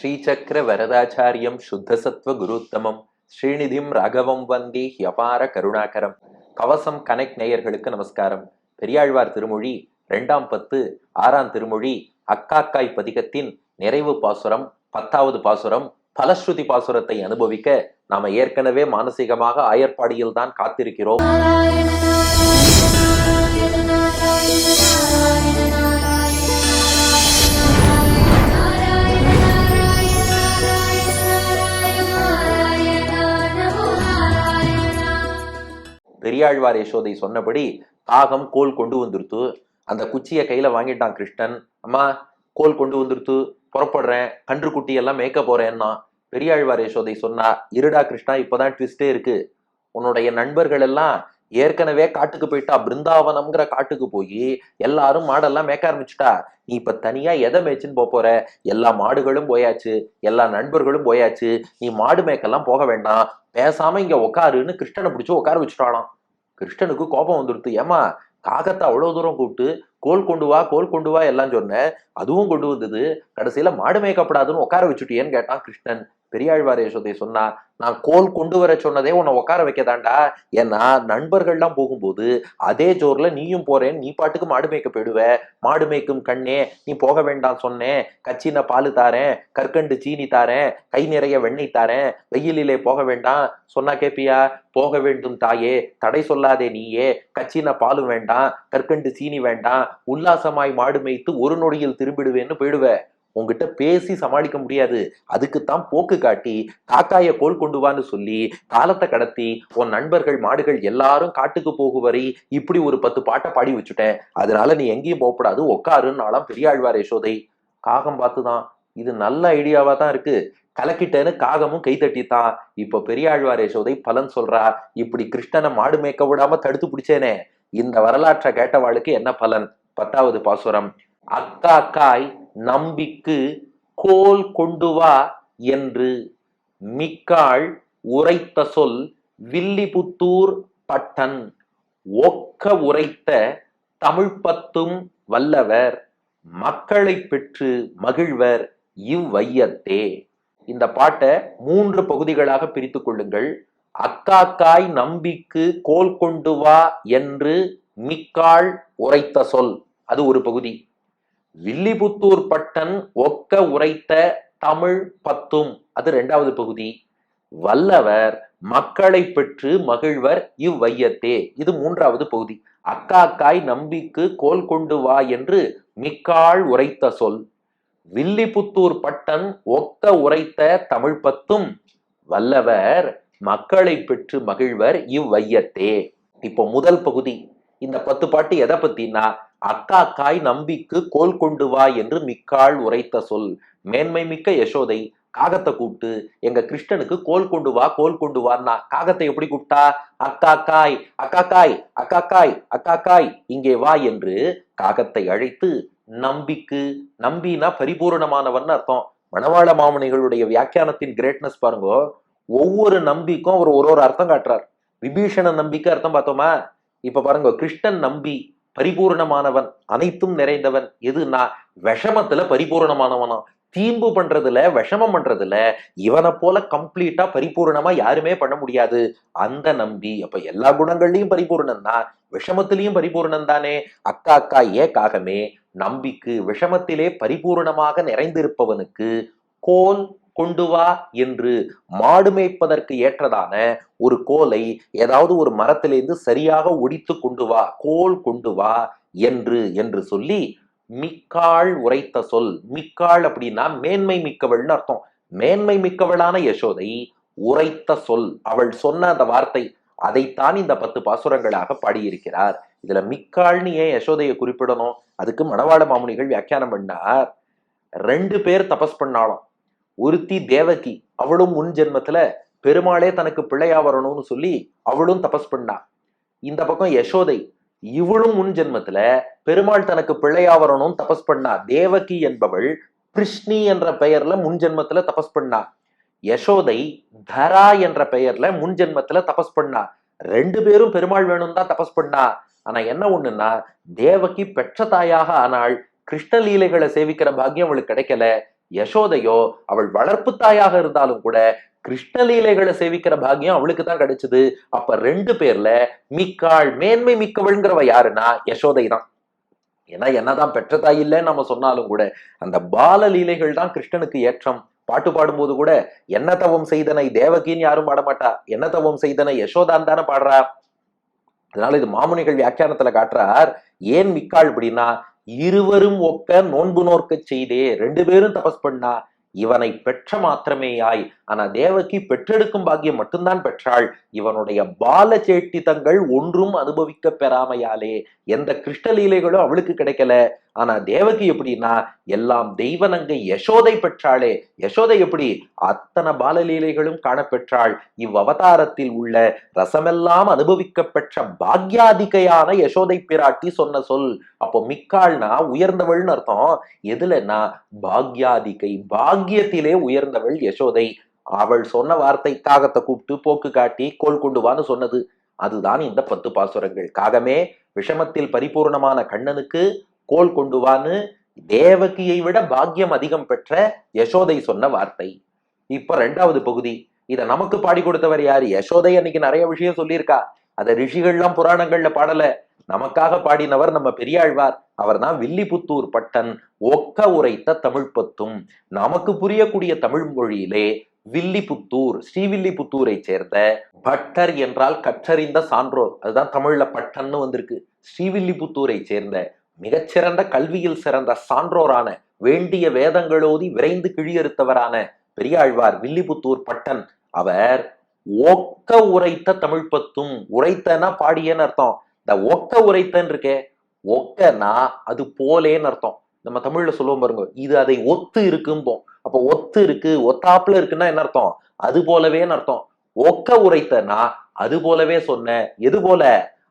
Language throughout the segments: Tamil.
ஸ்ரீசக்கர வரதாச்சாரியம் சுத்தசத்வ குருத்தமம். ஸ்ரீநிதிம் ராகவம் வந்தி ஹியபார கருணாகரம். கவசம் கனெக்ட் நேயர்களுக்கு நமஸ்காரம். பெரியாழ்வார் திருமொழி ரெண்டாம் பத்து ஆறாம் திருமொழி அக்காக்காய் பதிகத்தின் நிறைவு பாசுரம் பத்தாவது பாசுரம் பலஸ்ருதி பாசுரத்தை அனுபவிக்க நாம ஏற்கனவே மானசீகமாக ஆயர்பாடியில் தான் காத்திருக்கிறோம் பெரியாழ்வார் யசோதை சொன்னபடி காகம் கோல் கொண்டு வந்துருத்து அந்த குச்சியை கையில வாங்கிட்டான் கிருஷ்ணன். அம்மா கோல் கொண்டு வந்துருத்து புறப்படுறேன் கன்று குட்டி எல்லாம் மேய்க்க போறேன்னா பெரியாழ்வார் யசோதை சொன்னா இருடா கிருஷ்ணா இப்பதான் ட்விஸ்டே இருக்கு. உன்னுடைய நண்பர்கள் எல்லாம் ஏற்கனவே காட்டுக்கு போயிட்டா பிருந்தாவனம்ங்கிற காட்டுக்கு போய் எல்லாரும் மாடெல்லாம் மேய்க்க ஆரம்பிச்சுட்டா. நீ இப்ப தனியா எதை மேய்ச்சுன்னு போக போற? எல்லா மாடுகளும் போயாச்சு எல்லா நண்பர்களும் போயாச்சு. நீ மாடு மேய்க்கெல்லாம் போக வேண்டாம். பேசாம இங்க உட்காருன்னு கிருஷ்ணனை பிடிச்சு உட்கார வச்சுட்டாளாம். கிருஷ்ணனுக்கு கோபம் வந்துடுத்து ஏமா காகத்தை அவ்வளோ தூரம் கூப்பிட்டு கோல் கொண்டு வா கோல் கொண்டு வா எல்லாம் சொன்னேன். அதுவும் கொண்டு வந்தது. கடைசியில மாடு மேய்க்கப்படாதுன்னு உட்கார வச்சுட்டியேன்னு கேட்டான் கிருஷ்ணன். பெரியாழ்வார் யசோதை சொன்னா நான் கோல் கொண்டு வர சொன்னதே உன்னை உட்கார வைக்கதாண்டா. ஏன்னா நண்பர்கள்லாம் போகும்போது அதே ஜோர்ல நீயும் போறேன் நீ பாட்டுக்கு மாடு மேய்க்க போயிடுவ. மாடு மேய்க்கும் கண்ணே நீ போக வேண்டாம் சொன்னேன். கச்சின பால் தாரேன் கற்கண்டு சீனி தாரேன் கை நிறைய வெண்ணெய் தாரேன். வெயிலிலே போக வேண்டாம். சொன்னா கேப்பியா போக வேண்டும் தாயே தடை சொல்லாதே நீயே. கச்சின பாலும் வேண்டாம் கற்கண்டு சீனி வேண்டாம். உல்லாசமாய் மாடு மேய்த்து ஒரு நொடியில் திரும்பிடுவேன்னு போயிடுவ. உங்ககிட்ட பேசி சமாளிக்க முடியாது. அதுக்குத்தான் போக்கு காட்டி காக்காய கோல் கொண்டு வான்னு சொல்லி காலத்தை கடத்தி உன் நண்பர்கள் மாடுகள் எல்லாரும் காட்டுக்கு போகும் வரை இப்படி ஒரு பத்து பாட்டை பாடி வச்சுட்டேன். அதனால நீ எங்கேயும் போகக்கூடாது உக்காருன்னாலாம் பெரியாழ்வார் யசோதை. காகம் பார்த்துதான். இது நல்ல ஐடியாவா தான் இருக்கு. கலக்கிட்டேன்னு காகமும் கை தட்டித்தான் இப்ப பெரியாழ்வார் யசோதை பலன் சொல்றா. இப்படி கிருஷ்ணனை மாடு மேய்க்க விடாம தடுத்து பிடிச்சேனே. இந்த வரலாற்றை கேட்டவாளுக்கு என்ன பலன்? பத்தாவது பாசுரம் அக்காக்காய் நம்பிக்கு கோல் கொண்டு வா என்று மிக்காள் உரைத்த சொல் வில்லிபுத்தூர் பட்டன் ஒக்க உரைத்த தமிழ் பத்தும் வல்லவர் மக்களை பெற்று மகிழ்வர் இவ்வையத்தே. இந்த பாட்டை மூன்று பகுதிகளாக பிரித்துக் கொள்ளுங்கள். அக்காக்காய் நம்பிக்கு கோல் கொண்டு வா என்று மிக்காள் உரைத்த சொல். அது ஒரு பகுதி. வில்லிபுத்தூர் பட்டன் ஒக்க உரைத்த தமிழ் பத்தும். அது ரெண்டாவது பகுதி. வல்லவர் மக்களை பெற்று மகிழ்வர் இவ்வையத்தே. இது மூன்றாவது பகுதி. அக்காக்காய் நம்பிக்கு கோல் கொண்டு வா என்று மிக்காள் உரைத்த சொல். வில்லிபுத்தூர் பட்டன் ஒக்க உரைத்த தமிழ் பத்தும். வல்லவர் மக்களை பெற்று மகிழ்வர் இவ்வையத்தே. இப்போ முதல் பகுதி. இந்த பத்து பாட்டு எதை பத்தினா அக்காக்காய் நம்பிக்கு கோல் கொண்டு வா என்று மிக்காள் உரைத்த சொல். மேன்மை மிக்க யசோதை காகத்தை கூப்பிட்டு எங்க கிருஷ்ணனுக்கு கோல் கொண்டு வா கோல் கொண்டு வான்னா காகத்தை எப்படி கூப்பிட்டா அக்காக்காய் அக்காக்காய் அக்காக்காய் அக்காக்காய் இங்கே வா என்று காகத்தை அழைத்து நம்பிக்கு நம்பினா பரிபூரணமானவன் அர்த்தம். மணவாள மாமனிகளுடைய வியாக்கியானத்தின் கிரேட்னஸ் பாருங்க ஒவ்வொரு நம்பிக்கும் அவர் ஒரு ஒரு அர்த்தம் காட்டுறார். விபீஷண நம்பிக்கை அர்த்தம் பார்த்தோமா? இப்ப பாருங்க கிருஷ்ணன் நம்பி பரிபூர்ணமானவன் அனைத்தும் நிறைந்தவன் எதுனா விஷமத்துல பரிபூர்ணமானவனா. தீம்பு பண்றதுல விஷமம் பண்றதுல இவனை போல கம்ப்ளீட்டா பரிபூர்ணமா யாருமே பண்ண முடியாது. அந்த நம்பி அப்ப எல்லா குணங்கள்லயும் பரிபூர்ணம் தான். விஷமத்திலையும் பரிபூர்ணம் தானே. அக்கா அக்கா ஏக்காகமே காகமே நம்பிக்கு விஷமத்திலே பரிபூர்ணமாக நிறைந்திருப்பவனுக்கு கோல் கொண்டு வா என்று மாடு மேய்ப்பதற்கு ஏற்றதான ஒரு கோலை ஏதாவது ஒரு மரத்திலிருந்து சரியாக ஒடித்து கொண்டு வா கோல் கொண்டு வா என்று என்று சொல்லி மிக்காள் உரைத்த சொல். மிக்காள் அப்படின்னா மேன்மை மிக்கவள்னு அர்த்தம். மேன்மை மிக்கவளான யசோதை உரைத்த சொல். அவள் சொன்ன அந்த வார்த்தை அதைத்தான் இந்த பத்து பாசுரங்களாக பாடியிருக்கிறார். இதுல மிக்காள்னு ஏன் யசோதையை குறிப்பிடணும்? அதுக்கு மணவாள மாமுனிகள் வியாக்கியானம் பண்ணார். ரெண்டு பேர் தபஸ் பண்ணாலும் ஒருத்தி தேவகி. அவளும் முன் ஜென்மத்துல பெருமாளே தனக்கு பிள்ளையா வரணும்னு சொல்லி அவளும் தபஸ் பண்ணா. இந்த பக்கம் யசோதை இவளும் முன் ஜென்மத்துல பெருமாள் தனக்கு பிள்ளையா வரணும் தபஸ் பண்ணா. தேவகி என்பவள் கிருஷ்ணி என்ற பெயர்ல முன் ஜென்மத்துல தபஸ் பண்ணா. யசோதை தரா என்ற பெயர்ல முன் ஜென்மத்துல தபஸ் பண்ணா. ரெண்டு பேரும் பெருமாள் வேணும் தான் தபஸ் பண்ணா. ஆனா என்ன ஒண்ணுன்னா தேவகி பெற்ற தாயாக ஆனால் கிருஷ்ண லீலைகளை சேவிக்கிற பாக்கியம் அவளுக்கு கிடைக்கல. யசோதையோ அவள் வளர்ப்பு தாயாக இருந்தாலும் கூட கிருஷ்ணலீலைகளை சேவிக்கிற பாக்கியம் அவளுக்கு தான் கிடைச்சது. அப்ப ரெண்டு பேர்ல மிக்காள் மேன்மை மிக்கவள்ங்கிறவ யாருன்னா யசோதை தான். ஏன்னா என்னதான் பெற்ற தாய் இல்லைன்னு நம்ம சொன்னாலும் கூட அந்த பால லீலைகள் தான் கிருஷ்ணனுக்கு ஏற்றம். பாட்டு பாடும்போது கூட என்ன தவம் செய்தனை தேவகின்னு யாரும் பாட மாட்டா என்ன தவம் செய்தனை யசோதான் தானே பாடுறா? அதனால இது மாமுனிகள் வியாக்கியானத்துல காட்டுறார் ஏன் மிக்காள் அப்படின்னா இருவரும் ஒக்க நோன்பு நோர்க்க செய்தே ரெண்டு பேரும் தபஸ் பண்ணா இவனை பெற்ற மாத்திரமேயாய் ஆனா தேவகி பெற்றெடுக்கும் பாக்கியம் மட்டும்தான் பெற்றாள். இவனுடைய பால சேட்டிதங்கள் ஒன்றும் அனுபவிக்க பெறாமையாலே எந்த கிருஷ்ணலீலைகளும் அவளுக்கு கிடைக்கல. ஆனா தேவகி எப்படின்னா எல்லாம் தெய்வனங்கை யசோதை பெற்றாளே. யசோதை எப்படி? அத்தனை பாலலீலைகளும் காணப்பெற்றாள். இவ்வவதாரத்தில் உள்ள ரசமெல்லாம் அனுபவிக்க பெற்ற பாக்யாதிகையான யசோதை பிராட்டி சொன்ன சொல். அப்போ மிக்காள்னா உயர்ந்தவள்னு அர்த்தம். எதுலன்னா பாக்யாதிகை பாக்யத்திலே உயர்ந்தவள் யசோதை. அவள் சொன்ன வார்த்தை காகத்தை கூப்பிட்டு போக்கு காட்டி கோல் கொண்டு வான்னு சொன்னது. அதுதான் இந்த பத்து பாசுரங்கள். காகமே விஷமத்தில் பரிபூர்ணமான கண்ணனுக்கு கோல் கொண்டு வான்னு தேவகியை விட பாக்கியம் அதிகம் பெற்ற யசோதை சொன்ன வார்த்தை. இப்ப ரெண்டாவது பகுதி. இதை நமக்கு பாடி கொடுத்தவர் யாரு? யசோதை அன்னைக்கு நிறைய விஷயம் சொல்லியிருக்கா. அதை ரிஷிகள்லாம் புராணங்கள்ல பாடல. நமக்காக பாடினவர் நம்ம பெரியாழ்வார். அவர் தான் வில்லிபுத்தூர் பட்டன். ஒக்க உரைத்த தமிழ் பத்தும் நமக்கு புரியக்கூடிய தமிழ் மொழியிலே வில்லிபுத்தூர் ஸ்ரீவில்லிபுத்தூரை சேர்ந்த பட்டர் என்றால் கற்றறிந்த சான்றோர். அதுதான் தமிழ்ல பட்டன்னு வந்திருக்கு. ஸ்ரீவில்லிபுத்தூரை சேர்ந்த மிகச்சிறந்த கல்வியில் சிறந்த சான்றோரான வேண்டிய வேதங்களோதி விரைந்து கிழியறுத்தவரான பெரியாழ்வார் வில்லிபுத்தூர் பட்டன். அவர் ஒக்க உரைத்த தமிழ் பத்தும் உரைத்தனா பாடியன்னு அர்த்தம். இந்த ஒக்க உரைத்தன் இருக்கே ஒக்கனா அது போலேன்னு அர்த்தம். நம்ம தமிழ்ல சொல்லுவோம் பாருங்க இது அதை ஒத்து இருக்கும்போம் அப்ப ஒத்து இருக்கு ஒத்தாப்புல இருக்குன்னா என்ன அர்த்தம்? அது போலவேன்னு அர்த்தம்? ஒக்க உரைத்தனா அது போலவே சொன்ன எது போல?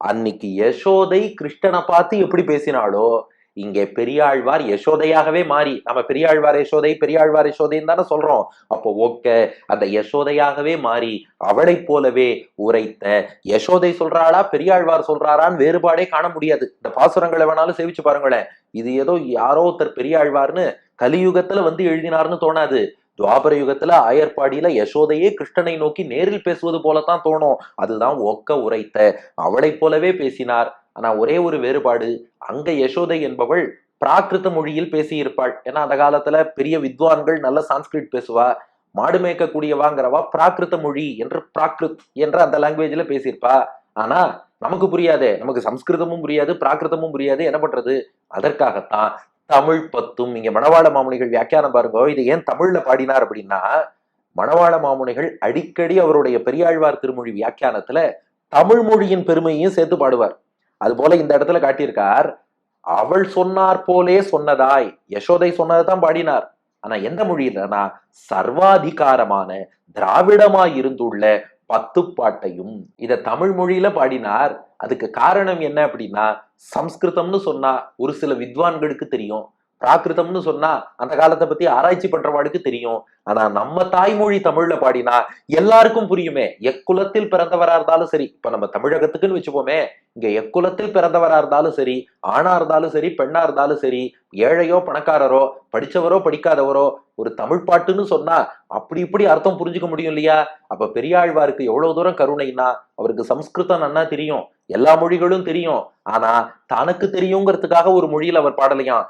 அன்னைக்கு யசோதை கிருஷ்ணனை பார்த்து எப்படி பேசினாளோ இங்கே பெரியாழ்வார் யசோதையாகவே மாறி நம்ம பெரியாழ்வார் யசோதை பெரியாழ்வார் யசோதைன்னு தானே சொல்றோம். அப்போ ஓக்க அந்த யசோதையாகவே மாறி அவளை போலவே உரைத்த யசோதை சொல்றாளா பெரியாழ்வார் சொல்றாரான்னு வேறுபாடே காண முடியாது. இந்த பாசுரங்களை வேணாலும் சேவிச்சு பாருங்களேன். இது ஏதோ யாரோ ஒருத்தர் பெரியாழ்வார்னு கலியுகத்துல வந்து எழுதினார்னு தோணாது. துவாபர யுகத்துல ஆயர்பாடியில யசோதையே கிருஷ்ணனை நோக்கி நேரில் பேசுவது போலத்தான் தோணும். அதுதான் ஒக்க உரைத்த. அவளை போலவே பேசினார். ஆனா ஒரே ஒரு வேறுபாடு அங்க யசோதை என்பவள் பிராகிருத மொழியில் பேசியிருப்பாள். ஏன்னா அந்த காலத்துல பெரிய வித்வான்கள் நல்ல சான்ஸ்கிரிட் பேசுவா மாடு மேய்க்கக்கூடியவாங்கிறவா பிராகிருத மொழி என்று பிராகிருத் என்ற அந்த லாங்குவேஜ்ல பேசியிருப்பா. ஆனா நமக்கு புரியாதே நமக்கு சம்ஸ்கிருதமும் புரியாது பிராகிருதமும் புரியாது என்ன பண்றது? அதற்காகத்தான் தமிழ் பத்தும் இங்க மணவாள மாமுனிகள் வியாக்கியானம் பாருங்க இது ஏன் தமிழ்ல பாடினார் அப்படின்னா மணவாள மாமுனிகள் அடிக்கடி அவருடைய பெரியாழ்வார் திருமொழி வியாக்கியானத்துல தமிழ் மொழியின் பெருமையும் சேர்த்து பாடுவார். அது போல இந்த இடத்துல காட்டியிருக்கார் அவள் சொன்னார் போலே சொன்னதாய். யசோதை சொன்னதை தான் பாடினார். ஆனா எந்த மொழியிலனா சர்வாதிகாரமான திராவிடமாய் இருந்துள்ள பத்து பாட்டையும் இத தமிழ் மொழியில பாடினார். அதுக்கு காரணம் என்ன அப்படின்னா சம்ஸ்கிருதம்னு சொன்னா ஒரு சில வித்வான்களுக்கு தெரியும். பிராகிருதம்னு சொன்னா அந்த காலத்தை பத்தி ஆராய்ச்சி பண்றவாளுக்கு தெரியும். ஆனா நம்ம தாய்மொழி தமிழ்ல பாடினா எல்லாருக்கும் புரியுமே. எக்குலத்தில் பிறந்தவரா இருந்தாலும் சரி இப்ப நம்ம தமிழகத்துக்குன்னு வச்சுப்போமே இங்க எக்குலத்தில் பிறந்தவரா இருந்தாலும் சரி ஆணா இருந்தாலும் சரி பெண்ணா இருந்தாலும் சரி ஏழையோ பணக்காரரோ படிச்சவரோ படிக்காதவரோ ஒரு தமிழ் பாட்டுன்னு சொன்னா அப்படி இப்படி அர்த்தம் புரிஞ்சுக்க முடியும் இல்லையா? அப்ப பெரியாழ்வாருக்கு எவ்வளவு தூரம் கருணைன்னா அவருக்கு சம்ஸ்கிருதம் நன்னா தெரியும் எல்லா மொழிகளும் தெரியும். ஆனா தனக்கு தெரியுங்கிறதுக்காக ஒரு மொழியில் அவர் பாடலையாம்.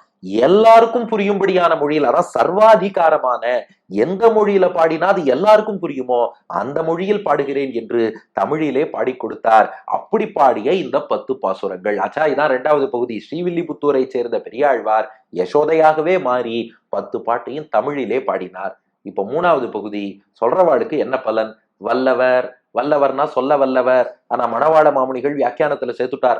எல்லாருக்கும் புரியும்படியான மொழியில் அதான் சர்வாதிகாரமான எந்த மொழியில பாடினா அது எல்லாருக்கும் புரியுமோ அந்த மொழியில் பாடுகிறேன் என்று தமிழிலே பாடி கொடுத்தார். அப்படி பாடிய இந்த பத்து பாசுரங்கள். ஆச்சா இதான் ரெண்டாவது பகுதி. ஸ்ரீவில்லிபுத்தூரை சேர்ந்த பெரியாழ்வார் யசோதையாகவே மாறி பத்து பாட்டையும் தமிழிலே பாடினார். இப்ப மூணாவது பகுதி சொல்றவாளுக்கு என்ன பலன்? வல்லவர் வல்லவர்னா சொல்ல வல்லவர். ஆனா மணவாள மாமுனிகள் வியாக்கியானத்துல சேர்த்துட்டார்.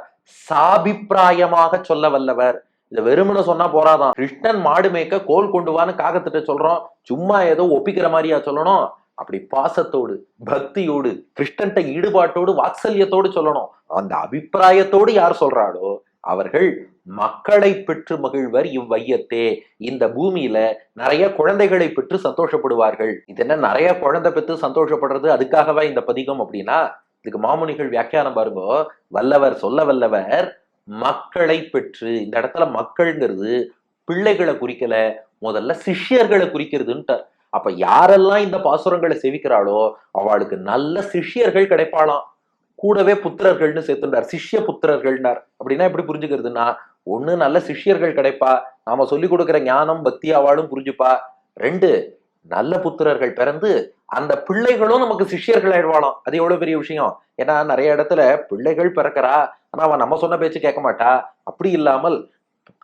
சாபிப்பிராயமாக சொல்ல வல்லவர். இதை வெறுமனு சொன்னா போறாதான். கிருஷ்ணன் மாடு மேய்க்க கோல் கொண்டு வான்னு காகத்திட்ட சொல்றோம். சும்மா ஏதோ ஒப்பிக்கிற மாதிரியா சொல்லணும். அப்படி பாசத்தோடு பக்தியோடு கிருஷ்ணன்ட்ட ஈடுபாட்டோடு வாத்சல்யத்தோடு சொல்லணும். அந்த அபிப்பிராயத்தோடு யார் சொல்றாளோ அவர்கள் மக்களை பெற்று மகிழ்வர் இவ்வையத்தே. இந்த பூமியில நிறைய குழந்தைகளை பெற்று சந்தோஷப்படுவார்கள். இது என்ன நிறைய குழந்தை பெற்று சந்தோஷப்படுறது அதுக்காகவா இந்த பதிகம் அப்படின்னா? இதுக்கு மாமுனிகள் வியாக்கியானம் பாருங்க. வல்லவர் சொல்ல வல்லவர் மக்களை பெற்று இந்த இடத்துல மக்கள்ங்கிறது பிள்ளைகளை குறிக்கல முதல்ல சிஷ்யர்களை குறிக்கிறதுன்ட்டார். அப்ப யாரெல்லாம் இந்த பாசுரங்களை செவிக்கிறாளோ அவளுக்கு நல்ல சிஷ்யர்கள் கிடைப்பாளாம். கூடவே புத்திரர்கள்னு சேர்த்துட்டார் சிஷ்ய புத்திரர்கள்னார். அப்படின்னா எப்படி புரிஞ்சுக்கிறதுன்னா ஒண்ணு நல்ல சிஷ்யர்கள் கிடைப்பா. நாம சொல்லி கொடுக்கிற ஞானம் பக்தி அவளும் புரிஞ்சுப்பா. ரெண்டு நல்ல புத்திரர்கள் பிறந்து அந்த பிள்ளைகளும் நமக்கு சிஷ்யர்கள் ஆயிடுவாளாம். அது எவ்வளவு பெரிய விஷயம்? ஏன்னா நிறைய இடத்துல பிள்ளைகள் பிறக்கிறா. ஆனா அவன் நம்ம சொன்ன பேச்சு கேட்க மாட்டா. அப்படி இல்லாமல்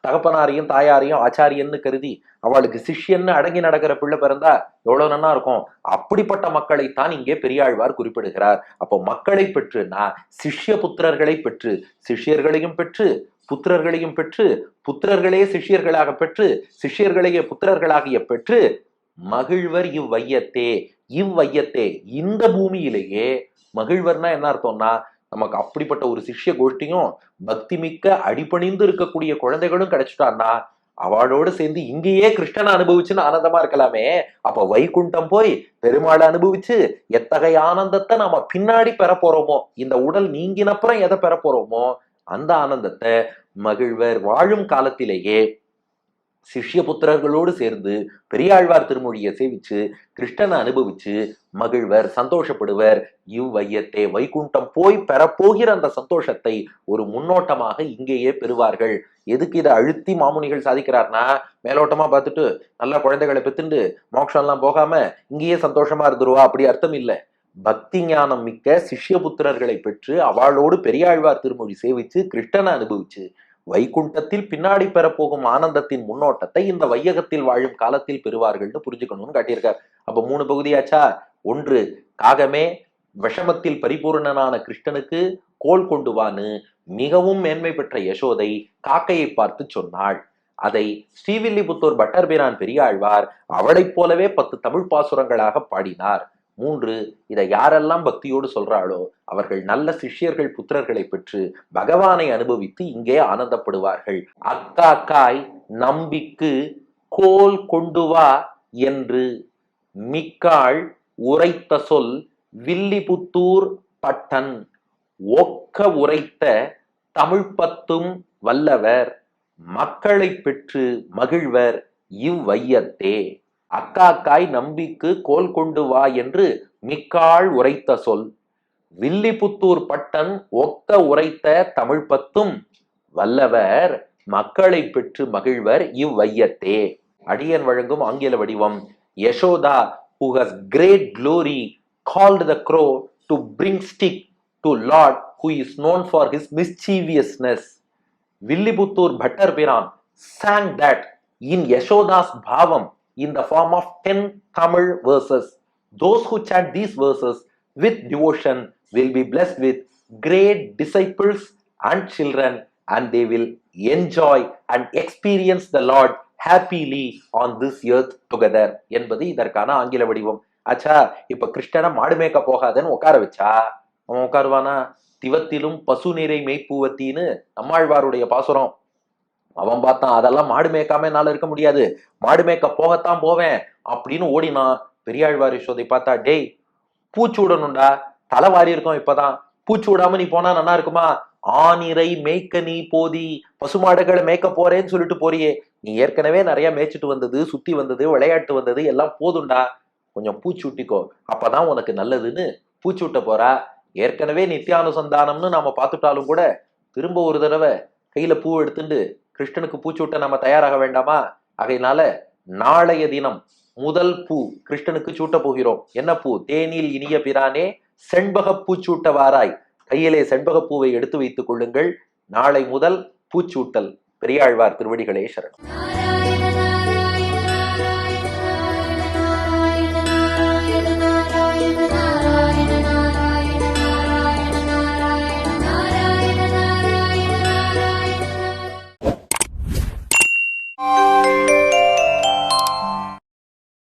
தகப்பனாரையும் தாயாரையும் ஆச்சாரியன்னு கருதி அவளுக்கு சிஷ்யன்னு அடங்கி நடக்கிற பிள்ளை பிறந்தா எவ்வளவு நன்னா இருக்கும்? அப்படிப்பட்ட மக்களைத்தான் இங்கே பெரியாழ்வார் குறிப்பிடுகிறார். அப்போ மக்களை பெற்று நான் சிஷ்ய புத்திரர்களை பெற்று சிஷ்யர்களையும் பெற்று புத்திரர்களையும் பெற்று புத்திரர்களே சிஷ்யர்களாக பெற்று சிஷ்யர்களையே புத்திரர்களாகிய பெற்று மகிழ்வர் இவ்வையத்தே இவ்வையத்தே இந்த பூமியிலேயே மகிழ்வர்னா என்ன அர்த்தம்னா நமக்கு அப்படிப்பட்ட ஒரு சிஷ்ய கோஷ்டியும் பக்தி மிக்க அடிபணிந்து இருக்கக்கூடிய குழந்தைகளும் கிடைச்சிட்டான்னா அவளோடு சேர்ந்து இங்கேயே கிருஷ்ணனை அனுபவிச்சுன்னு ஆனந்தமா இருக்கலாமே. அப்ப வைகுண்டம் போய் பெருமாளை அனுபவிச்சு எத்தகைய ஆனந்தத்தை நாம பின்னாடி பெற போறோமோ இந்த உடல் நீங்கினப்புறம் எதை பெற போறோமோ அந்த ஆனந்தத்தை மகிழ்வர் வாழும் காலத்திலேயே சிஷ்ய புத்திரர்களோடு சேர்ந்து பெரியாழ்வார் திருமொழியை சேவிச்சு கிருஷ்ணனை அனுபவிச்சு மகிழ்வர் சந்தோஷப்படுவர். இவ்வையத்தே வைகுண்டம் போய் பெறப்போகிற அந்த சந்தோஷத்தை ஒரு முன்னோட்டமாக இங்கேயே பெறுவார்கள். எதுக்கு இதை அழுத்தி மாமுனிகள் சாதிக்கிறார்னா மேலோட்டமா பார்த்துட்டு நல்ல குழந்தைகளை பெத்துண்டு மோட்சம்லாம் போகாம இங்கேயே சந்தோஷமா இருந்துருவா அப்படி அர்த்தம் இல்லை. பக்தி ஞானம் மிக்க சிஷ்ய புத்திரர்களை பெற்று அவளோடு பெரியாழ்வார் திருமொழி சேவிச்சு கிருஷ்ணனை அனுபவிச்சு வைகுண்டத்தில் பின்னாடி பெறப்போகும் ஆனந்தத்தின் முன்னோட்டத்தை இந்த வையகத்தில் வாழும் காலத்தில் பெறுவார்கள்னு புரிஞ்சுக்கணும்னு காட்டியிருக்கார். அப்ப மூணு பகுதியாச்சா ஒன்று காகமே விஷமத்தில் பரிபூர்ணனான கிருஷ்ணனுக்கு கோல் கொண்டு வான்னு மிகவும் மேன்மை பெற்ற யசோதை காக்கையை பார்த்து சொன்னாள். அதை ஸ்ரீவில்லிபுத்தூர் பட்டர்பிரான் பெரியாழ்வார் அவளைப் போலவே பத்து தமிழ் பாசுரங்களாக பாடினார். மூன்று இதை யாரெல்லாம் பக்தியோடு சொல்றாளோ அவர்கள் நல்ல சிஷ்யர்கள் புத்திரர்களை பெற்று பகவானை அனுபவித்து இங்கே ஆனந்தப்படுவார்கள். அக்காக்காய் நம்பிக்கு கோல் கொண்டு வா என்று மிக்காள் உரைத்த சொல் வில்லிபுத்தூர் பட்டன். ஒக்க உரைத்த தமிழ்பத்தும் வல்லவர் மக்களை பெற்று மகிழ்வர் இவ்வையத்தே. அக்காக்காய் நம்பிக்கு கோல் கொண்டு வா என்று மிக்காள் உரைத்த சொல் வில்லிபுத்தூர் பட்டன் ஒக்க உரைத்த தமிழ் பத்தும் வல்லவர் மக்களை பெற்று மகிழ்வர் இவ்வையத்தே அடியன் வழங்கும் ஆங்கில வடிவம் Yashoda who has great glory called the crow to bring stick to Lord who is known for his mischievousness. Villibuttur Bhattar Piran sang that in Yashoda's Bhavam in the form of 10 Tamil verses. Those who chant these verses with devotion will be blessed with great disciples and children and they will enjoy and experience the Lord happily on this earth together என்பது இதற்கான ஆங்கில வடிவம் ஆச்சா இப்ப கிருஷ்ணனை மாடு மேய்க்க போகாதன்னு உட்கார வச்சா அவன் உட்காருவானா திவத்திலும் பசு நீரை மெய்ப்பூவத்தின்னு நம்மாழ்வாருடைய பாசுரம் அவன் பார்த்தான் அதெல்லாம் மாடு மேய்க்காம என்னால் இருக்க முடியாது. மாடு மேய்க்க போகத்தான் போவேன். அப்படின்னு ஓடினான் பெரியாழ்வார் யசோதை பார்த்தா டேய் பூச்சி விடணும்டா. தலை வாரி இருக்கும் இப்பதான். பூச்சி விடாம நீ போனா நல்லா இருக்குமா? ஆனிரை மேய்க்க நீ போதி. பசுமாடுகளை மேய்க்க போறேன்னு சொல்லிட்டு போறியே. நீ ஏற்கனவே நிறைய மேய்ச்சிட்டு வந்தது சுத்தி வந்தது விளையாட்டு வந்தது எல்லாம் போதும்டா. கொஞ்சம் பூச்சி விட்டிக்கோ. அப்பதான் உனக்கு நல்லதுன்னு பூச்சி விட்ட போறா. ஏற்கனவே நித்தியானுசந்தானம்னு நாம பார்த்துட்டாலும் கூட திரும்ப ஒரு தடவை கையில பூ எடுத்துட்டு கிருஷ்ணனுக்கு பூச்சூட்ட நம்ம தயாராக வேண்டாமா? ஆகையினால நாளைய தினம் முதல் பூ கிருஷ்ணனுக்கு சூட்ட போகிறோம். என்ன பூ? தேனில் இனிய பிரானே செண்பக பூச்சூட்ட வாராய் கையிலே செண்பக பூவை எடுத்து வைத்துக் கொள்ளுங்கள். நாளை முதல் பூச்சூட்டல். பெரியாழ்வார் திருவடிகளே சரணம்.